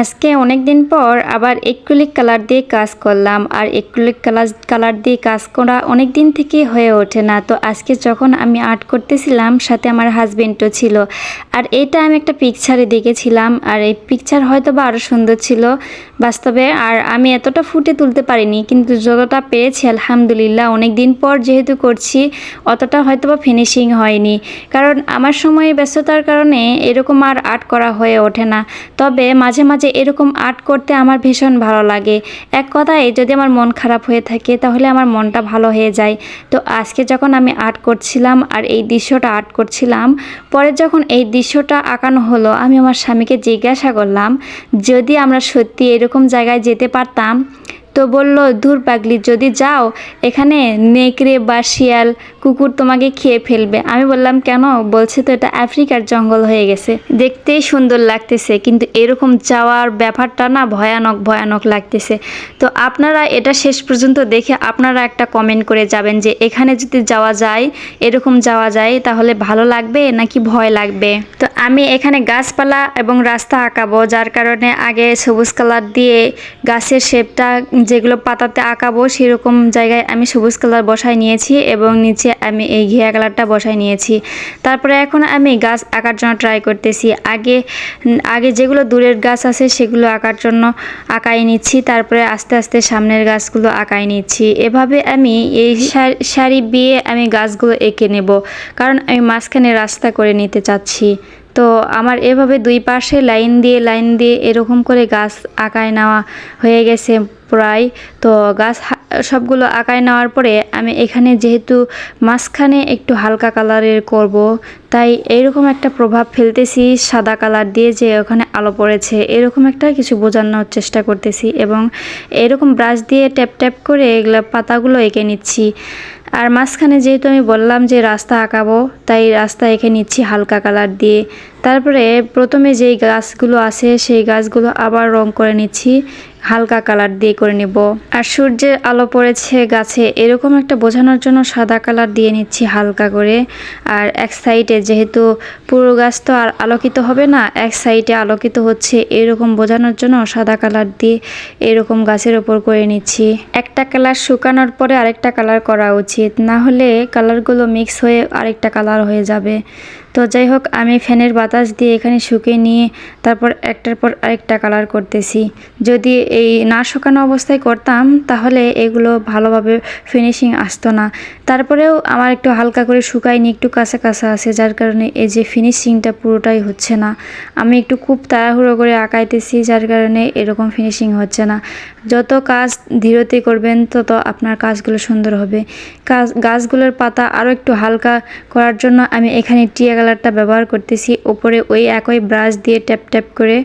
আজকে অনেক দিন পর আবার এক্রিলিক কালার দিয়ে কাজ করলাম, আর এক্রিলিক কালার কালার দিয়ে কাজ করা অনেক দিন থেকে হয়ে ওঠে না। তো আজকে যখন আমি আর্ট করতেছিলাম, সাথে আমার হাজবেন্ডও ছিল। আর এটা আমি একটা পিকচারে দেখেছিলাম, আর এই পিকচার হয়তো বা আরও সুন্দর ছিল বাস্তবে। আর আমি এতটা ফুটে তুলতে পারিনি, কিন্তু যতটা পেরেছি আলহামদুলিল্লাহ অনেক দিন পর যেহেতু করছি, অতটা হয়তো বা ফিনিশিং হয়নি। কারণ আমার সময়ে ব্যস্ততার কারণে এরকম আর আর্ট করা হয়ে ওঠে না। তবে মাঝে মাঝে এরকম আর্ট করতে আমার ভীষণ ভালো লাগে। এক কথায় যদি আমার মন খারাপ হয়ে থাকে তাহলে আমার মনটা ভালো হয়ে যায়। তো আজকে যখন আমি আর্ট করছিলাম আর এই দৃশ্যটা আর্ট করছিলাম, পরে যখন এই দৃশ্যটা আঁকানো হলো, আমি আমার স্বামীকে জিজ্ঞাসা করলাম, যদি আমরা সত্যি এরকম জায়গায় যেতে পারতাম তো বলল দূর পাগলি, যদি যাও, এখানে নেকড়ে বা শিয়াল কুকুর তোমাকে খেয়ে ফেলবে। আমি বললাম, কেন? বলছে, তো এটা আফ্রিকার জঙ্গল হয়ে গেছে। দেখতেই সুন্দর লাগতেছে, কিন্তু এরকম যাওয়ার ব্যাপারটা না ভয়ানক ভয়ানক লাগতেছে। তো আপনারা এটা শেষ পর্যন্ত দেখে আপনারা একটা কমেন্ট করে যাবেন যে, এখানে যদি যাওয়া যায়, এরকম যাওয়া যায়, তাহলে ভালো লাগবে নাকি ভয় লাগবে? তো আমি এখানে গাছপালা এবং রাস্তা আঁকাবো, যার কারণে আগে সবুজ কালার দিয়ে গাছের শেপটা যেগুলো পাতাতে আঁকাবো সেরকম জায়গায় আমি সবুজ কালার বসাই নিয়েছি এবং নিচে আমি এই ঘিয়া কালারটা বসাই নিয়েছি। তারপরে এখন আমি গাছ আঁকার জন্য ট্রাই করতেছি। আগে আগে যেগুলো দূরের গাছ আছে সেগুলো আঁকার জন্য আঁকাই নিচ্ছি। তারপরে আস্তে আস্তে সামনের গাছগুলো আঁকাই নিচ্ছি। এভাবে আমি এই সারি বিয়ে আমি গাছগুলো এঁকে নেব। কারণ আমি মাঝখানে রাস্তা করে নিতে চাচ্ছি। তো আমার এভাবে দুই পাশে লাইন দিয়ে লাইন দিয়ে এরকম করে গাছ আঁকায় নেওয়া হয়ে গেছে প্রায়। তো গাছ সবগুলো আঁকায় নেওয়ার পরে আমি এখানে যেহেতু মাঝখানে একটু হালকা কালারের করব, তাই এইরকম একটা প্রভাব ফেলতেছি সাদা কালার দিয়ে যে ওখানে আলো পড়েছে। এরকম একটা কিছু বোঝানোর চেষ্টা করতেছি এবং এরকম ব্রাশ দিয়ে ট্যাপ ট্যাপ করে এগুলো পাতাগুলো এঁকে নিচ্ছি। আর মাঝখানে যেহেতু আমি বললাম যে রাস্তা আঁকাবো, তাই রাস্তা এঁকে নিচ্ছি হালকা কালার দিয়ে। তারপরে প্রথমে যেই গাছগুলো আছে, সেই গাছগুলো আবার রং করে নিচ্ছি। হালকা কালার দিয়ে করে নেব। আর সূর্যের আলো পড়েছে গাছে, এরকম একটা বোঝানোর জন্য সাদা কালার দিয়ে নিচ্ছি হালকা করে। আর এক সাইডে যেহেতু পুরো গাছ তো আর আলোকিত হবে না, এক সাইডে আলোকিত হচ্ছে, এরকম বোঝানোর জন্য সাদা কালার দিয়ে এরকম গাছের ওপর করে নিচ্ছি। একটা কালার শুকানোর পরে আরেকটা কালার করা উচিত, না হলে কালারগুলো মিক্স হয়ে আরেকটা কালার হয়ে যাবে। তো যাই হোক, আমি ফ্যানের বাতাস দিয়ে এখানে শুকিয়ে নিয়ে তারপর একটার পর আরেকটা কালার করতেছি। যদি এই না শুকানো অবস্থায় করতাম, তাহলে এগুলো ভালোভাবে ফিনিশিং আসতো না। তারপরেও আমার একটু হালকা করে শুকাই নিয়ে একটু কাঁচা কাঁচা আছে, যার কারণে এই যে ফিনিশিংটা পুরোটাই হচ্ছে না। আমি একটু খুব তাড়াহুড়ো করে আঁকাইতেছি, যার কারণে এরকম ফিনিশিং হচ্ছে না। যত কাজ ধীরতে করবেন, তত আপনার কাজগুলো সুন্দর হবে। কাজ, গাছগুলোর পাতা আরও একটু হালকা করার জন্য আমি এখানে টিয়া কালারটা ব্যবহার করতেছি। ওপরে ওই একই ব্রাশ দিয়ে ট্যাপ ট্যাপ করে।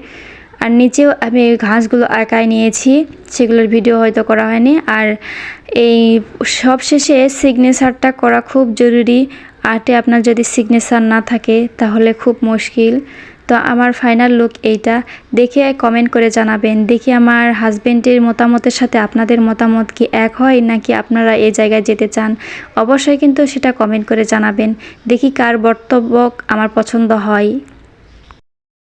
আর নিচেও আমি ঘাসগুলো আঁকায় নিয়েছি। সেগুলোর ভিডিও হয়তো করা হয়নি। আর এই সব শেষে সিগনেচারটা করা খুব জরুরি। আর্টে আপনার যদি সিগনেচার না থাকে, তাহলে খুব মুশকিল। তো আমার ফাইনাল লুক এইটা। দেখে কমেন্ট করে জানাবেন, দেখি আমার হাজব্যান্ডের মতামতের সাথে আপনাদের মতামত কি এক হয় নাকি আপনারা এই জায়গায় যেতে চান? অবশ্যই কিন্তু সেটা কমেন্ট করে জানাবেন, দেখি কার বক্তব্য আমার পছন্দ হয়।